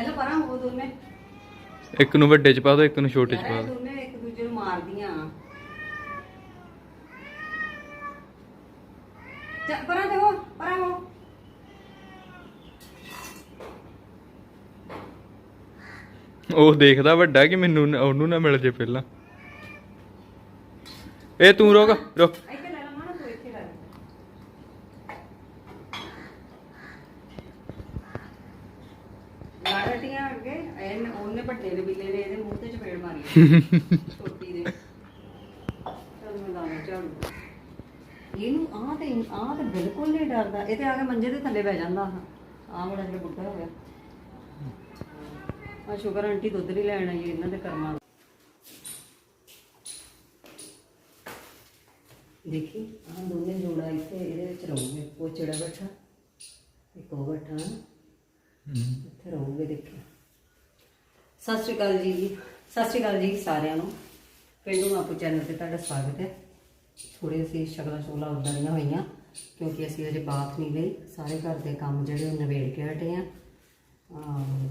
ਪਹਿਲਾਂ ਪਰਾਂ ਉਹ ਦੋਨੇ ਇੱਕ ਨੂੰ ਵੱਡੇ ਚ ਪਾ ਦਿਓ ਇੱਕ ਨੂੰ ਛੋਟੇ ਚ ਯਾਰ ਪਾ ਇਹ ਦਿਓ ਦੋਨੇ ਇੱਕ ਦੂਜੇ ਨੂੰ ਮਾਰਦੀਆਂ। ਚੱਲ ਪਰਾਂ ਦੇਖੋ ਪਰਾਂ ਹੋ। ਉਹ ਦੇਖਦਾ ਵੱਡਾ ਕਿ ਮੈਨੂੰ ਨਾ- ਉਹਨੂੰ ਨਾ ਮਿਲ ਜੇ ਪਹਿਲਾਂ। ਇਹ ਤੂੰ ਰੁਕ ਰੁਕ। ਇੱਥੇ ਲੈ ਲਾ ਮਾਣਾ ਤੂੰ ਇੱਥੇ ਲੈ ਲਾ ਲਾੜਟੀਆਂ ਅੱਗੇ ਇਹਨੇ ਉਹਨੇ ਵੱਡੇ ਦੇ ਬਿੱਲੇ ਨੇ ਇਹਦੇ ਮੂੰਹ ਤੇ ਚਪੇੜ ਮਾਰੀ ਛੋਟੀ ਦੇ। ਚਲ ਮੈਂ ਲਾਉਂ ਝਾੜੂ। ਇਹਨੂੰ ਆਹ ਤੇ ਆਹ ਤੇ ਬਿਲਕੁਲ ਨਹੀਂ ਡਰਦਾ। ਇਹ ਤੇ ਆ ਕੇ ਮੰਜੇ ਦੇ ਥੱਲੇ ਬਹਿ ਜਾਂਦਾ ਆਹ। ਬੜਾ ਜਿਹੜਾ ਬੁੱਢਾ ਹੋ ਗਿਆ। ਆ ਸ਼ੁਕਰ ਆਂਟੀ ਦੁੱਧ ਨਹੀਂ ਲੈਣ ਆਈ ਇਹਨਾਂ ਦੇ ਕਰਮਾਂ। ਦੇਖੀ ਆਹ ਦੋਨੇ ਜੋੜਾ ਇੱਥੇ ਇਹਦੇ ਵਿੱਚ ਰਹੂਗੇ। ਉਹ ਚੜਾ ਬੈਠਾ ਇੱਕ ਉਹ ਬੈਠਾ। ਇੱਥੇ ਰਹੂਗੇ ਦੇਖੀ। ਸਤਿ ਸ਼੍ਰੀ ਅਕਾਲ ਜੀ। ਸਤਿ ਸ਼੍ਰੀ ਅਕਾਲ ਜੀ ਸਾਰਿਆਂ ਨੂੰ। ਪਿੰਡੂ ਆਪੂ ਚੈਨਲ ਤੇ ਤੁਹਾਡਾ ਸਵਾਗਤ ਹੈ। ਥੋੜੇ ਅਸੀਂ ਸ਼ਕਲਾਂ ਸ਼ੋਲਾ ਉਦਾਂ ਦੀਆਂ ਹੋਈਆਂ ਕਿਉਂਕਿ ਅਸੀਂ ਅਜੇ ਬਾਤ ਨਹੀਂ ਲਈ। ਸਾਰੇ ਘਰ ਦੇ ਕੰਮ ਜਿਹੜੇ ਉਹ ਨਿਬੇੜ ਕੇ ਹਟੇ ਆ।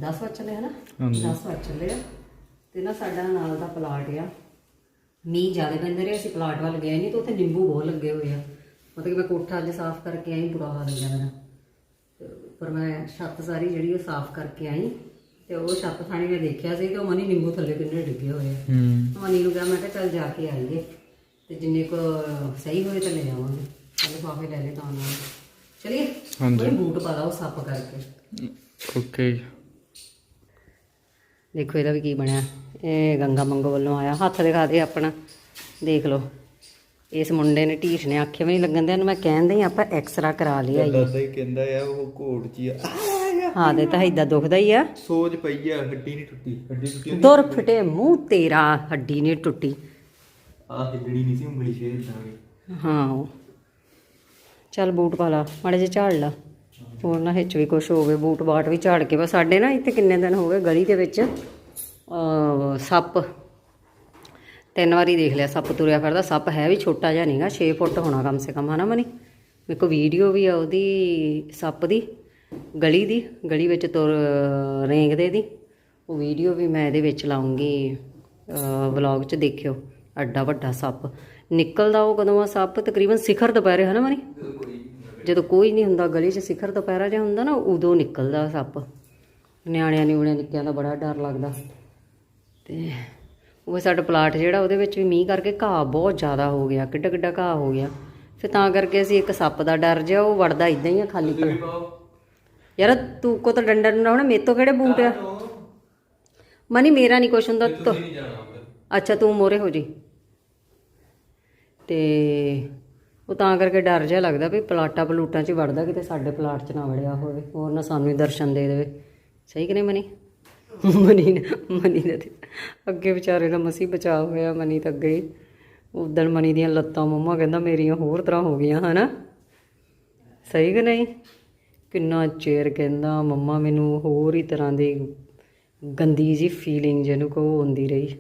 10 ਵਜੇ ਚੱਲੇ ਹਨਾ ਹਾਂਜੀ। 10 ਵਜੇ ਚੱਲੇ ਆ। ਤੇ ਨਾ ਸਾਡਾ ਨਾਲ ਦਾ ਪਲਾਟ ਆ। ਮੀਂਹ ਜ਼ਿਆਦਾ ਪੈਂਦੇ ਰਹੇ ਅਸੀਂ ਪਲਾਟ ਵੱਲ ਗਏ ਨਹੀਂ ਤਾਂ ਉੱਥੇ ਨਿੰਬੂ ਬਹੁਤ ਲੱਗੇ ਹੋਏ ਆ। ਮਤਲਬ ਕਿ ਮੈਂ ਕੋਠਾ ਅੱਜ ਸਾਫ਼ ਕਰਕੇ ਆਈ ਬੁਰਾ ਹਾਲ ਹੋ ਗਿਆ ਮੇਰਾ। ਪਰ ਮੈਂ ਛੱਤ ਸਾਰੀ ਜਿਹੜੀ ਉਹ ਸਾਫ਼ ਕਰਕੇ ਆਈ। ਤੇ ਉਹ ਛੱਤ ਥਾਣੀ ਮੈਂ ਦੇਖਿਆ ਸੀ ਕਿ ਉਹ ਮਨੀ ਨਿੰਬੂ ਥੱਲੇ ਕਿੰਨੇ ਡਿੱਗੇ ਹੋਏ ਆ। ਹੂੰ। ਮਨੀ ਨੂੰ ਕਿਹਾ ਮੈਂ ਕਿਹਾ ਚੱਲ ਜਾ ਕੇ ਆਈਏ ਤੇ ਜਿੰਨੇ ਕੋ ਸਹੀ ਹੋਏ ਤਾਂ ਲੈ ਆਵਾਂਗੇ। ਚੱਲ ਫਾਫੇ ਲੈ ਲੈ ਤਾਂ ਨਾਲ ਚਲਿਏ ਹਾਂਜੀ। ਉਹਨੇ ਬੂਟ ਪਾ ਲਾ ਉਹ ਸੱਪ ਕਰਕੇ। ਓਕੇ ਦੇਖੋ ਇਹਦਾ ਵੀ ਕੀ ਬਣਿਆ। ਇਹ ਗੰਗਾ ਮੰਗੋ ਵੱਲੋਂ ਆਇਆ। ਹੱਥ ਦਿਖਾ ਦੇ ਆਪਣਾ। ਦੇਖ ਲਓ। ਇਸ ਮੁੰਡੇ ਨੇ ਢੀਠ ਨੇ ਆਖੇ ਵੀ ਨਹੀਂ ਲੱਗਣ ਦੇ ਇਹਨੂੰ ਮੈਂ ਕਹਿੰਦੇ ਆਪਾਂ ਐਕਸਰਾ ਕਰਾ ਲਿਆ ਕਹਿੰਦਾ ਆ ਉਹ ਘੋੜ ਚ ਆ। ਹਾਂ ਦੇ ਤਾਂ ਏਦਾਂ ਦੁਖਦਾ ਹੀ ਆ। ਸੋਜ ਪਈ ਆ ਹੱਡੀ ਨਹੀਂ ਟੁੱਟੀ। ਹੱਡੀ ਟੁੱਟੀ ਦੁਰ ਫਟੇ ਮੂੰਹ ਤੇਰਾ ਹੱਡੀ ਨੇ ਟੁੱਟੀ। ਆ ਹਿੱਲੜੀ ਨਹੀਂ ਸੀ ਉਂਗਲੀ ਸ਼ੇਰ ਜਾਵੇ ਹਾਂ ਚੱਲ ਬੂਟ ਪਾ ਲਾ ਮਾੜੇ ਜਿਹਾ ਝਾੜ ਲਾ। ਹੋਰ ਨਾ ਹਿੱਚ ਵੀ ਕੁਛ ਹੋਵੇ ਬੂਟ ਬਾਟ ਵੀ ਝਾੜ ਕੇ ਬਸ ਸਾਡੇ ਨਾ ਇੱਥੇ ਕਿੰਨੇ ਦਿਨ ਹੋ ਗਏ ਗਲੀ ਦੇ ਵਿੱਚ ਅਹ, ਸੱਪ। ਤਿੰਨ ਵਾਰੀ ਦੇਖ ਲਿਆ ਸੱਪ ਤੁਰਿਆ ਫਿਰਦਾ। ਸੱਪ ਹੈ ਵੀ ਛੋਟਾ ਜਿਹਾ ਨਹੀਂਗਾ 6 ਫੁੱਟ ਹੋਣਾ ਕਮ ਸੇ ਕਮ ਹਨਾ ਮਨੀ? ਮੇਰੇ ਕੋ ਵੀਡੀਓ ਵੀ ਆ ਉਹਦੀ ਸੱਪ ਦੀ। ਗਲੀ ਦੀ ਗਲੀ ਵਿੱਚ ਤੁਰ ਰੇਂਗਦੇ ਦੀ। ਉਹ ਵੀਡੀਓ ਵੀ ਮੈਂ ਇਹਦੇ ਵਿੱਚ ਲਾਉਂਗੀ। ਵਲੌਗ 'ਚ ਦੇਖਿਓ। ਐਡਾ ਵੱਡਾ ਸੱਪ। ਨਿਕਲਦਾ ਉਹ ਕਦੋਂ ਆ ਸੱਪ? ਤਕਰੀਬਨ ਸਿਖਰ ਦੁਪਹਿਰੇ ਹਨਾ ਮਨੀ? ਜਦੋਂ ਕੋਈ ਨਹੀਂ ਹੁੰਦਾ ਗਲੀ 'ਚ ਸਿਖਰ ਦੁਪਹਿਰਾ ਜਿਹਾ ਹੁੰਦਾ ਨਾ ਉਦੋਂ ਨਿਕਲਦਾ ਸੱਪ। ਨਿਆਣਿਆਂ ਨਿਉਣਿਆਂ ਨਿੱਕਿਆਂ ਦਾ ਬੜਾ ਡਰ ਲੱਗਦਾ। ਤੇ ਉਹ ਸਾਡਾ ਪਲਾਟ ਜਿਹੜਾ ਉਹਦੇ ਵਿੱਚ ਵੀ ਮੀਂਹ ਕਰਕੇ ਘਾਹ ਬਹੁਤ ਜ਼ਿਆਦਾ ਹੋ ਗਿਆ। ਕਿੱਡਾ ਕਿੱਡਾ ਘਾਹ ਹੋ ਗਿਆ। ਫਿਰ ਤਾਂ ਕਰਕੇ ਅਸੀਂ ਇੱਕ ਸੱਪ ਦਾ ਡਰ ਜਿਹਾ ਉਹ ਵੜਦਾ ਇਦਾਂ ਹੀ ਆ ਖਾਲੀ ਪਰ ਯਾਰ ਤੂੰ ਕੋ ਤਾਂ ਡੰਡਾ ਡੰਡਾ ਹੋਣਾ ਮੇਰੇ ਤੋਂ ਕਿਹੜੇ ਬੂਟ ਆ ਮਨੀ ਮੇਰਾ ਨਹੀਂ ਕੁਛ ਹੁੰਦਾ ਤੂੰ ਅੱਛਾ ਤੂੰ ਮੋਰੇ ਹੋ ਜੀ। ਤੇ ਉਹ ਤਾਂ ਕਰਕੇ ਡਰ ਜਿਹਾ ਲੱਗਦਾ ਵੀ ਪਲਾਟਾ ਪਲੂਟਾਂ 'ਚ ਵੜਦਾ ਕਿਤੇ ਸਾਡੇ ਪਲਾਟ 'ਚ ਨਾ ਵੜਿਆ ਹੋਵੇ ਹੋਰ ਨਾ ਸਾਨੂੰ ਹੀ ਦਰਸ਼ਨ ਦੇ ਦੇਵੇ। ਸਹੀ ਕਿ ਨਹੀਂ ਮਨੀ? ਮਨੀ ਨੇ ਮਨੀ ਤੇ ਅੱਗੇ ਵਿਚਾਰੇ ਦਾ ਮਸੀ ਬਚਾਅ ਹੋਇਆ ਮਨੀ ਤਾਂ ਅੱਗੇ ਹੀ। ਉਦਣ ਮਨੀ ਦੀਆਂ ਲੱਤਾਂ ਮੰਮਾ ਕਹਿੰਦਾ ਮੇਰੀਆਂ ਹੋਰ ਤਰ੍ਹਾਂ ਹੋ ਗਈਆਂ ਹਨਾ? ਸਹੀ ਕਿ ਨਹੀਂ? ਕਿੰਨਾ ਚਿਰ ਕਹਿੰਦਾ ਮੰਮਾ ਮੈਨੂੰ ਹੋਰ ਹੀ ਤਰ੍ਹਾਂ ਦੀ ਗੰਦੀ ਜੀ ਫੀਲਿੰਗ ਜਿਹਨੂੰ ਕੋ ਹੁੰਦੀ ਰਹੀ।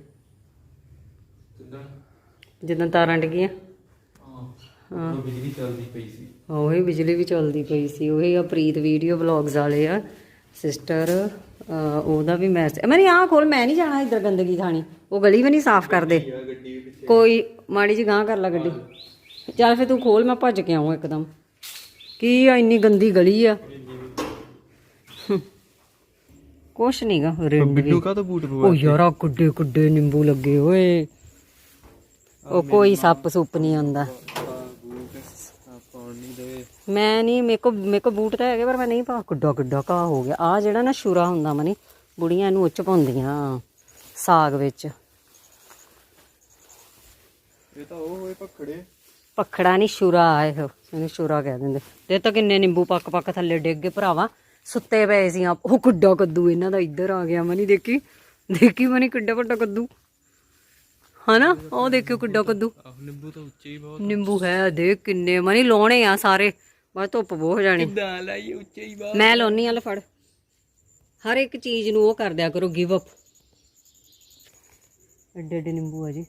ਜਦੋਂ ਤਾਰਾਂ ਡਿੱਗੀਆਂ। ਹਾਂ ਬਿਜਲੀ ਚੱਲਦੀ ਪਈ ਸੀ। ਉਹੀ ਬਿਜਲੀ ਵੀ ਚੱਲਦੀ ਪਈ ਸੀ। ਉਹੀ ਆ ਪ੍ਰੀਤ ਵੀਡੀਓ ਵਲੌਗਸ ਵਾਲੇ ਆ। ਸਿਸਟਰ ਉਹਦਾ ਵੀ ਮੈਸੇਜ ਮੈਂ ਆਹ ਖੋਲ ਮੈਂ ਨਹੀਂ ਜਾਣਾ ਇੱਧਰ ਗੰਦਗੀ ਥਾਣੀ ਉਹ ਗਲੀ ਵੀ ਨਹੀਂ ਸਾਫ਼ ਕਰਦੇ। ਕੋਈ ਮਾੜੀ ਜੀ ਗਾਂ ਕਰ ਲੈ ਗੱਡੀ। ਚੱਲ ਫੇ ਤੂੰ ਖੋਲ ਮੈਂ ਭੱਜ ਕੇ ਆਉਂ ਇੱਕਦਮ। ਕੀ ਆ ਇੰਨੀ ਗੰਦੀ ਗਲੀ ਆ। ਕੁਛ ਨਹੀਂਗਾ ਬਿੱਡੂ ਕਾ ਤਾਂ ਬੂਟ ਪਵਾ ਉਹ ਯਾਰਾ ਕੁੱਡੇ ਕੁੱਡੇ ਨਿੰਬੂ ਲੱਗੇ ਓਏ ਉਹ ਕੋਈ ਸੱਪ ਸੁੱਪ ਨਹੀਂ ਆਉਂਦਾ। ਬੂਟ ਮੈਂ ਨਹੀਂ ਮੇਰੇ ਕੋ ਮੇਰੇ ਕੋ ਬੂਟ ਤਾਂ ਹੈਗੇ ਪਰ ਮੈਂ ਨਹੀਂ ਪਾ। ਕੁੱਡਾ ਕੁੱਡਾ ਘਾਹ ਹੋ ਗਿਆ। ਆ ਜਿਹੜਾ ਨਾ ਸ਼ੂਰਾ ਹੁੰਦਾ ਮਨੀ ਬੁੜੀਆਂ ਇਹਨੂੰ ਉੱਚ ਪਾਉਂਦੀਆਂ ਸਾਗ ਵਿੱਚ। ਇਹ ਤਾਂ ਉਹ ਹੋਏ ਪਖੜੇ ਪਖੜਾ ਨਹੀਂ ਸ਼ੂਰਾ ਆ ਇਹ ਇਹਨੂੰ ਸ਼ੂਰਾ ਕਹਿ ਦਿੰਦੇ। ਤੇ ਤਾਂ ਕਿੰਨੇ ਨਿੰਬੂ ਪੱਕ ਪੱਕ ਥੱਲੇ ਡਿੱਗ ਗਏ ਭਰਾਵਾ। ਸੁੱਤੇ ਪਏ ਸੀ ਆਪ। ਉਹ ਕੁੱਡਾ ਕੱਦੂ ਇਹਨਾਂ ਦਾ ਇੱਧਰ ਆ ਗਿਆ ਮਨੀ ਦੇਖੀ? ਦੇਖੀ ਮਨੀ ਕਿੱਡਾ ਵੱਡਾ ਕੱਦੂ? ਹਨਾ? ਉਹ ਦੇਖਿਓ ਕਿੱਡਾ ਕੱਦੂ। ਨਿੰਬੂ ਤਾਂ ਉੱਚੇ ਹੀ ਬਹੁਤ ਨਿੰਬੂ ਹੈ ਦੇਖ ਕਿੰਨੇ। ਮਨੀ ਲਾਉਣੇ ਆ ਸਾਰੇ। ਬਸ ਧੁੱਪ ਬਹੁਤ ਹੋ ਜਾਣੀ। ਦਾ ਲਾਈ ਉੱਚੇ ਹੀ ਬਹੁਤ ਮੈਂ ਲਾਉਣੀ ਆ ਲੈ ਫੜ। ਹਰ ਇੱਕ ਚੀਜ਼ ਨੂੰ ਉਹ ਕਰ ਦਿਆ ਕਰੋ ਗਿਵ ਅਪ ਐਡੇ ਐਡੇ ਨਿੰਬੂ ਆ ਜੀ।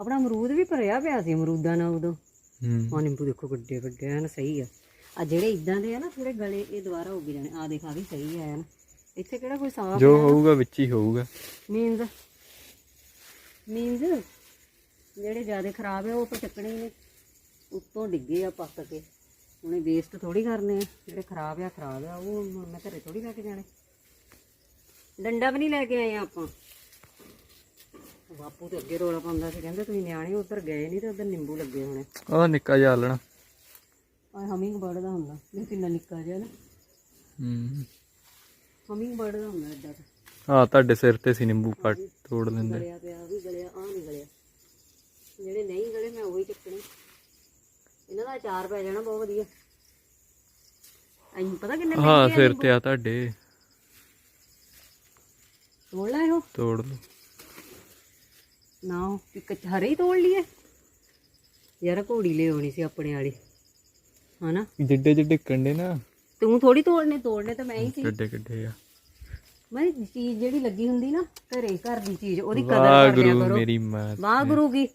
ਆਪਣਾ ਅਮਰੂਦ ਵੀ ਭਰਿਆ ਪਿਆ ਸੀ ਅਮਰੂਦਾਂ ਨਾਲ ਉਦੋਂ। ਹੂੰ। ਆ ਨਿੰਬੂ ਦੇਖੋ ਵੱਡੇ ਵੱਡੇ ਹਨ ਸਹੀ ਆ। ਆ ਜਿਹੜੇ ਇਦਾਂ ਦੇ ਆ ਨਾ ਥੋੜੇ ਗਲੇ ਇਹ ਦੁਬਾਰਾ ਉੱਗ ਜਾਣੇ। ਆ ਦੇਖ ਆ ਵੀ ਸਹੀ ਆ ਨਾ ਇੱਥੇ ਕਿਹੜਾ ਕੋਈ ਸਾਫ਼ ਜੋ ਹੋਊਗਾ ਵਿੱਚ ਹੀ ਹੋਊਗਾ। ਮੀਨਸ ਮੀਨਸ ਜਿਹੜੇ ਜ਼ਿਆਦਾ ਖਰਾਬ ਆ ਉਹ ਤਾਂ ਚੱਕਣੇ ਨੇ। ਉੱਤੋਂ ਡਿੱਗੇ ਆ ਪੱਕ ਕੇ। ਉਹਨੇ ਵੇਸਟ ਥੋੜੀ ਕਰਨੇ ਆ। ਜਿਹੜੇ ਖਰਾਬ ਆ ਖਰਾਬ ਆ ਉਹ ਮੈਂ ਘਰੇ ਥੋੜੀ ਲੈ ਕੇ ਜਾਣੇ। ਡੰਡਾ ਵੀ ਨਹੀਂ ਲੈ ਕੇ ਆਏ ਆਪਾਂ। ਬਾਪੂ ਤੇ ਅੱਗੇ ਰੋਲਾ ਪਾਉਂਦਾ ਸੀ ਕਹਿੰਦੇ ਤੁਸੀਂ ਨਿਆਣੇ ਉੱਧਰ ਗਏ ਨਹੀਂ ਤੇ ਉੱਧਰ ਨਿੰਬੂ ਲੱਗੇ ਹੋਣੇ। ਆਹ ਨਿੱਕਾ ਜਿਹਾ ਆਲਣਾ। ਆ ਹਮਿੰਗ ਬਰਡ ਦਾ ਹੁੰਦਾ ਇਹ ਕਿੰਨਾ ਨਿੱਕਾ ਜਿਹਾ ਨਾ। ਹੂੰ। ਹਮਿੰਗ ਬਰਡ ਦਾ। ਹੁੰਦਾ ਐਡਾ ਆ ਤੁਹਾਡੇ ਸਿਰ ਤੇ ਸੀ ਨਿੰਬੂ ਕੱਟ ਤੋੜ ਲੈਂਦੇ। ਗਲਿਆ ਪਿਆ ਵੀ ਗਲਿਆ ਆ ਨਹੀਂ ਗਲਿਆ। ਜਿਹੜੇ ਨਹੀਂ ਗਲੇ ਮੈਂ ਉਹੀ ਚੱਕਣੇ। ਇਹਨਾਂ ਦਾ ਅਚਾਰ ਪੈ ਜਾਣਾ ਬਹੁਤ ਵਧੀਆ। ਅਹੀਂ ਪਤਾ ਕਿੰਨੇ ਹਾਂ ਸਿਰ ਤੇ ਆ ਤੁਹਾਡੇ। ਤੋੜ ਲੈ ਇਹੋ। ਤੋੜ ਲਓ। ਨਾ ਇੱਕ ਹਰੇ ਹੀ ਤੋੜ ਲਈਏ। ਯਾਰ ਘੋੜੀ ਲੈ ਆਉਣੀ ਸੀ ਆਪਣੇ ਵਾਲੀ। ਹਨਾ? ਜਿੱਡੇ ਜਿੱਡੇ ਕੰਡੇ ਨਾ। ਤੂੰ ਥੋੜੀ ਤੋੜਨੇ ਤੋੜਨੇ ਤਾਂ ਮੈਂ ਹੀ ਸੀ। ਕਿੱਡੇ ਕਿੱਡੇ ਆ। ਮੈਂ ਚੀਜ਼ ਜਿਹੜੀ ਲੱਗੀ ਹੁੰਦੀ ਨਾ ਘਰੇ ਘਰ ਦੀ ਚੀਜ਼ ਉਹਦੀ ਕਦਰ ਕਰ ਲਿਆ ਵਾਹਿਗੁਰੂ ਕਰੋ। ਮੇਰੀ ਮਾਂ ਵਾਹ ਗੁਰੂ ਕੀ?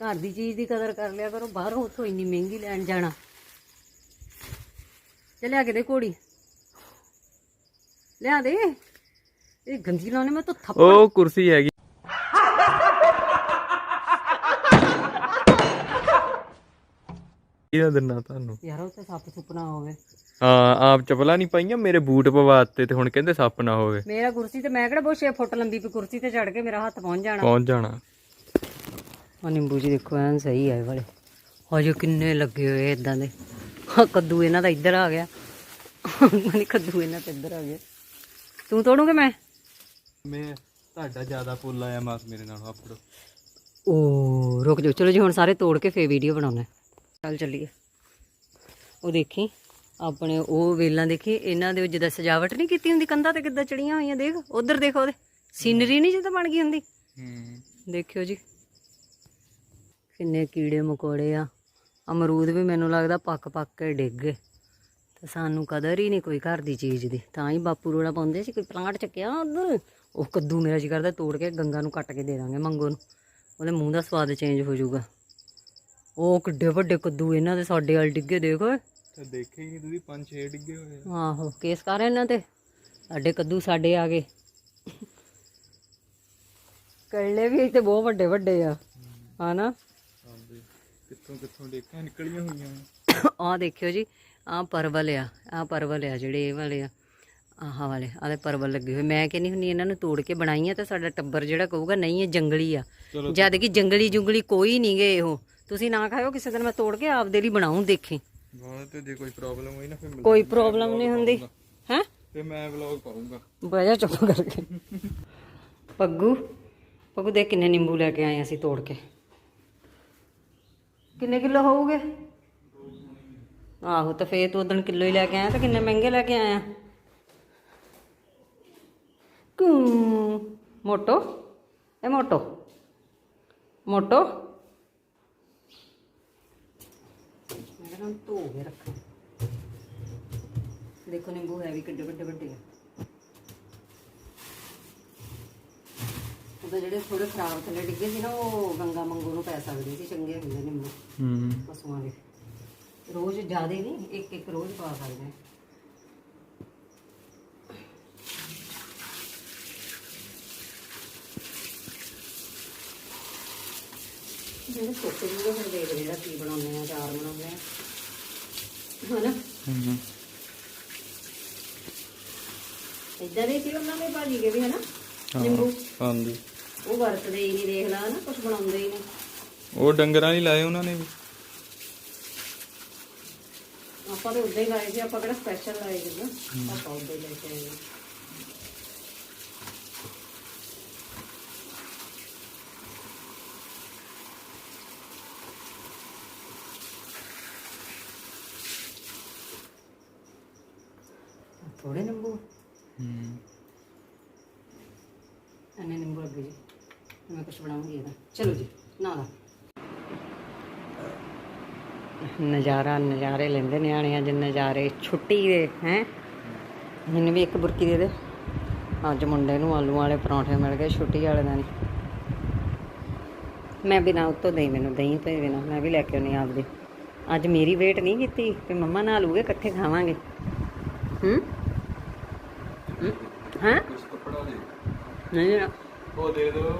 ਘਰ ਦੀ ਚੀਜ਼ ਦੀ ਕਦਰ ਕਰ ਲਿਆ ਕਰੋ। ਬਾਹਰੋਂ ਉੱਥੋਂ ਇੰਨੀ ਮਹਿੰਗੀ ਲੈਣ ਜਾਣਾ। ਚੱਲਿਆ ਕਿਤੇ ਘੋੜੀ। ਲਿਆ ਦੇ। ਇਹ ਗੰਦੀ ਲਾਉਣੇ ਮੈਂ ਤਾਂ ਥੱਪ ਉਹ ਕੁਰਸੀ ਹੈਗੀ। ਇਹਦਾ ਦਿਨਾ ਤੁਹਾਨੂੰ। ਯਾਰ ਉਹ ਤੇ ਸੱਪ ਸੁਪਨਾ ਹੋਵੇ। ਹਾਂ ਆਪ ਚਪਲਾਂ ਨਹੀਂ ਪਾਈਆਂ ਮੇਰੇ ਬੂਟ ਪਵਾਤੇ ਤੇ ਹੁਣ ਕਹਿੰਦੇ ਸੱਪ ਨਾ ਹੋਵੇ। ਮੇਰਾ ਕੁਰਸੀ ਤੇ ਮੈਂ ਕਿਹੜਾ ਬਹੁਤ 6 ਫੁੱਟ ਲੰਬੀ ਪਈ ਕੁਰਸੀ ਤੇ ਚੜ ਕੇ ਮੇਰਾ ਹੱਥ ਪਹੁੰਚ ਜਾਣਾ। ਪਹੁੰਚ ਜਾਣਾ। ਆ ਨਿੰਬੂ ਜੀ ਦੇਖੋ ਐਨ ਸਹੀ ਆ ਇਹ ਵਾਲੇ। ਹਜੇ ਕਿੰਨੇ ਲੱਗੇ ਹੋਏ ਇਦਾਂ ਦੇ। ਆਹ ਕੱਦੂ ਇਹਨਾਂ ਦਾ ਇੱਧਰ ਆ ਗਿਆ। ਮਨੀ ਕੱਦੂ ਇਹਨਾਂ ਤੇ ਇੱਧਰ ਆ ਗਿਆ। ਤੂੰ ਤੋੜੂਗੇ ਮੈਂ? ਮੈਂ ਤੁਹਾਡਾ ਜ਼ਿਆਦਾ ਫੁੱਲ ਆਇਆ ਮਾਸ ਮੇਰੇ ਨਾਲ ਆਪੜੋ ਓ ਰੁਕ ਜਾਓ। ਚਲੋ ਜੀ ਹੁਣ ਸਾਰੇ ਤੋੜ ਕੇ ਫੇਰ ਵੀਡੀਓ ਬਣਾਉਣਾ। ਚੱਲ ਚੱਲੀਏ। ਉਹ ਦੇਖੀ ਆਪਣੇ ਉਹ ਵੇਲਾਂ ਦੇਖੀ ਇਹਨਾਂ ਦੇ ਜਿੱਦਾਂ ਸਜਾਵਟ ਨਹੀਂ ਕੀਤੀ ਹੁੰਦੀ ਕੰਧਾਂ ਤੇ ਕਿੱਦਾਂ ਚੜੀਆਂ ਹੋਈਆਂ ਦੇਖ ਉਧਰ ਦੇਖੋ ਉਹਦੇ। ਸੀਨਰੀ ਨਹੀਂ ਜਿੱਦਾਂ ਬਣ ਗਈ ਹੁੰਦੀ। ਦੇਖਿਓ ਜੀ ਕਿੰਨੇ ਕੀੜੇ ਮਕੌੜੇ ਆ। ਅਮਰੂਦ ਵੀ ਮੈਨੂੰ ਲੱਗਦਾ ਪੱਕ ਪੱਕ ਕੇ ਡਿੱਗ ਗਏ। ਤੇ ਸਾਨੂੰ ਕਦਰ ਹੀ ਨਹੀਂ ਕੋਈ ਘਰ ਦੀ ਚੀਜ਼ ਦੀ। ਤਾਂ ਹੀ ਬਾਪੂ ਰੋੜਾ ਪਾਉਂਦੇ ਸੀ ਕੋਈ ਪਲਾਂਟ ਚੱਕਿਆ ਉਧਰ। ਉਹ ਕੱਦੂ ਮੇਰਾ ਜੀ ਕਰਦਾ ਤੋੜ ਕੇ ਗੰਗਾ ਨੂੰ ਕੱਟ ਕੇ ਦੇ ਦਾਂਗੇ ਮੰਗੋ ਨੂੰ। ਉਹਦੇ ਮੂੰਹ ਦਾ ਸਵਾਦ ਚੇਂਜ ਹੋ ਜਾਊਗਾ। ਉਹ ਕਿੱਡੇ ਵੱਡੇ ਕੱਦੂ ਇਹਨਾਂ ਦੇ ਸਾਡੇ ਵਾਲ ਡਿੱਗੇ ਦੇਖ ਓਏ। ਤਾਂ ਦੇਖੇ ਹੀ ਤੁਸੀਂ ਪੰਜ ਛੇ ਡਿੱਗੇ ਹੋਏ ਆ। ਆਹੋ ਕੇਸ ਕਰ ਇਹਨਾਂ ਤੇ। ਸਾਡੇ ਕੱਦੂ ਸਾਡੇ ਆ ਗਏ। ਕਰਲੇ ਵੀ ਇੱਥੇ ਬਹੁਤ ਵੱਡੇ ਵੱਡੇ ਆ। ਹਨਾ? ਹਾਂਜੀ। ਕਿੱਥੋਂ ਕਿੱਥੋਂ ਡੇਕਾਂ ਨਿਕਲੀਆਂ ਹੋਈਆਂ ਆਹ ਦੇਖਿਓ ਜੀ ਆਹ ਪਰਵਲ ਆ ਆਹ ਪਰਵਲ ਆ ਜਿਹੜੇ ਇਹ ਵਾਲੇ ਆ। ਆਹ ਵਾਲੇ ਆਲੇ ਪਰਵਲ ਲੱਗੇ ਹੋਏ। ਮੈਂ ਕਹਿੰਦੀ ਹੁੰਨੀ ਇਹਨਾਂ ਨੂੰ ਤੋੜ ਕੇ ਬਣਾਈਆਂ ਤੇ ਸਾਡਾ ਟੱਬਰ ਜਿਹੜਾ ਕਹੂਗਾ ਨਹੀਂ ਇਹ ਜੰਗਲੀ ਆ। ਜਦ ਕਿ ਜੰਗਲੀ ਜੁੰਗਲੀ ਕੋਈ ਨਹੀਂ ਗਏ ਉਹ ਤੁਸੀਂ ਨਾ ਖਾਇਓ ਕਿਸੇ ਦਿਨ ਮੈਂ ਤੋੜ ਕੇ ਆਪਦੇ ਲਈ ਬਣਾਉਂ ਦੇਖੀ। ਬਾਅਦ ਤੇ ਜੇ ਕੋਈ ਪ੍ਰੋਬਲਮ ਹੋਈ ਨਾ ਫਿਰ ਕੋਈ ਪ੍ਰੋਬਲਮ ਨਹੀਂ ਹੁੰਦੀ। ਹੈ? ਤੇ ਮੈਂ ਵਲੌਗ ਪਾਉਂਗਾ। ਬਜਾ ਚੁੱਪ ਕਰਕੇ। ਪੱਗੂ ਪੱਗੂ ਦੇ ਕਿੰਨੇ ਨਿੰਬੂ ਲੈ ਕੇ ਆਏ ਅਸੀਂ ਤੋੜ ਕੇ। ਕਿੰਨੇ ਕਿਲੋ ਹੋਊਗੇ? ਆਹੋ ਤਾਂ ਫੇਰ ਤੂੰ ਉਦੋਂ ਕਿਲੋ ਹੀ ਲੈ ਕੇ ਆਇਆ ਤਾਂ ਕਿੰਨੇ ਮਹਿੰਗੇ ਲੈ ਕੇ ਆਇਆ? ਕੂ ਮੋਟੋ ਇਹ ਮੋਟੋ। ਮੋਟੋ? ਮੈਂ ਕਹਿੰਦਾ ਧੋ ਕੇ ਰੱਖ। ਦੇਖੋ ਨਿੰਬੂ ਹੈ ਵੀ ਕਿੱਡੇ ਵੱਡੇ ਵੱਡੇ ਆ। ਉਹਦੇ ਜਿਹੜੇ ਥੋੜੇ ਖਰਾਬ ਥੱਲੇ ਡਿੱਗੇ ਸੀ ਨਾ ਉਹ ਗੰਗਾ ਮੰਗੂ ਨੂੰ ਪੈ ਸਕਦੇ ਸੀ ਚੰਗੇ ਹੁੰਦੇ ਨਿੰਬੂ। ਹੂੰ। ਪਸ਼ੂਆਂ ਦੇ। ਰੋਜ਼ ਜ਼ਿਆਦੇ ਨਹੀਂ ਇੱਕ ਇੱਕ ਰੋਜ਼ ਪਾ ਸਕਦੇ। ਜਿਹੜੇ ਛੋਟੇ ਜਿਹੇ ਫਿਰ ਦੇਖਦੇ ਆ ਕੀ ਬਣਾਉਂਦੇ ਆ ਚਾਰ ਬਣਾਉਂਦੇ ਆ। ਹਨਾ? ਹੂੰ ਇਦਾਂ ਦੇ ਸੀ ਉਹਨਾਂ ਦੇ ਭਾਜੀ ਕੇ ਵੀ ਹਨਾ? ਨਿੰਬੂ। ਹਾਂਜੀ। ਉਹ ਵਰਤਦੇ ਹੀ ਨਹੀਂ ਦੇਖ ਲਾ ਨਾ ਕੁਝ ਬਣਾਉਂਦੇ ਹੀ ਨਹੀਂ। ਉਹ ਡੰਗਰਾਂ ਨਹੀਂ ਲਾਏ ਉਹਨਾਂ ਨੇ ਵੀ। ਆਪਾਂ ਤਾਂ ਉਦਾਂ ਹੀ ਲਾਏ ਸੀ ਆਪਾਂ ਕਿਹੜਾ ਸਪੈਸ਼ਲ ਲਾਏ ਜਿੱਦਾਂ ਆਪਾਂ ਉਦਾਂ ਹੀ ਲੈ ਕੇ ਆਏ ਹਾਂ। ਥੋੜੇ ਨਿੰਬੂ ਹੂੰ ਐਨੇ ਨਿੰਬੂ ਲੱਗੇ ਜੀ ਮੈਂ ਕੁਝ ਬਣਾਉਂਗੀ ਇਹਦਾ ਚਲੋ ਜੀ ਨਾ ਦਾ ਨਜ਼ਾਰਾ ਨਜ਼ਾਰੇ ਲੈਂਦੇ ਨਿਆਣੇ ਅੱਜ ਨਜ਼ਾਰੇ ਛੁੱਟੀ ਦੇ ਹੈ? ਮੈਨੂੰ ਵੀ ਇੱਕ ਬੁਰਕੀ ਦੇ ਦੇ। ਅੱਜ ਮੁੰਡੇ ਨੂੰ ਆਲੂ ਵਾਲੇ ਪਰੌਂਠੇ ਮਿਲ ਗਏ ਛੁੱਟੀ ਵਾਲੇ ਦਿਨ ਮੈਂ ਬਿਨਾ ਉੱਤੋਂ ਦਹੀਂ ਮੈਨੂੰ ਦਹੀਂ ਤੇ ਬਿਨਾ ਮੈਂ ਵੀ ਲੈ ਕੇ ਆਉਣੀ ਆਪਦੀ। ਅੱਜ ਮੇਰੀ ਵੇਟ ਨਹੀਂ ਕੀਤੀ ਕਿ ਮੰਮਾ ਨਾਲ ਆਲੂਗੇ ਇਕੱਠੇ ਖਾਵਾਂਗੇ। ਹੂੰ? ਹੂੰ ਨਹੀਂ ਉਹ ਦੇ ਦੋ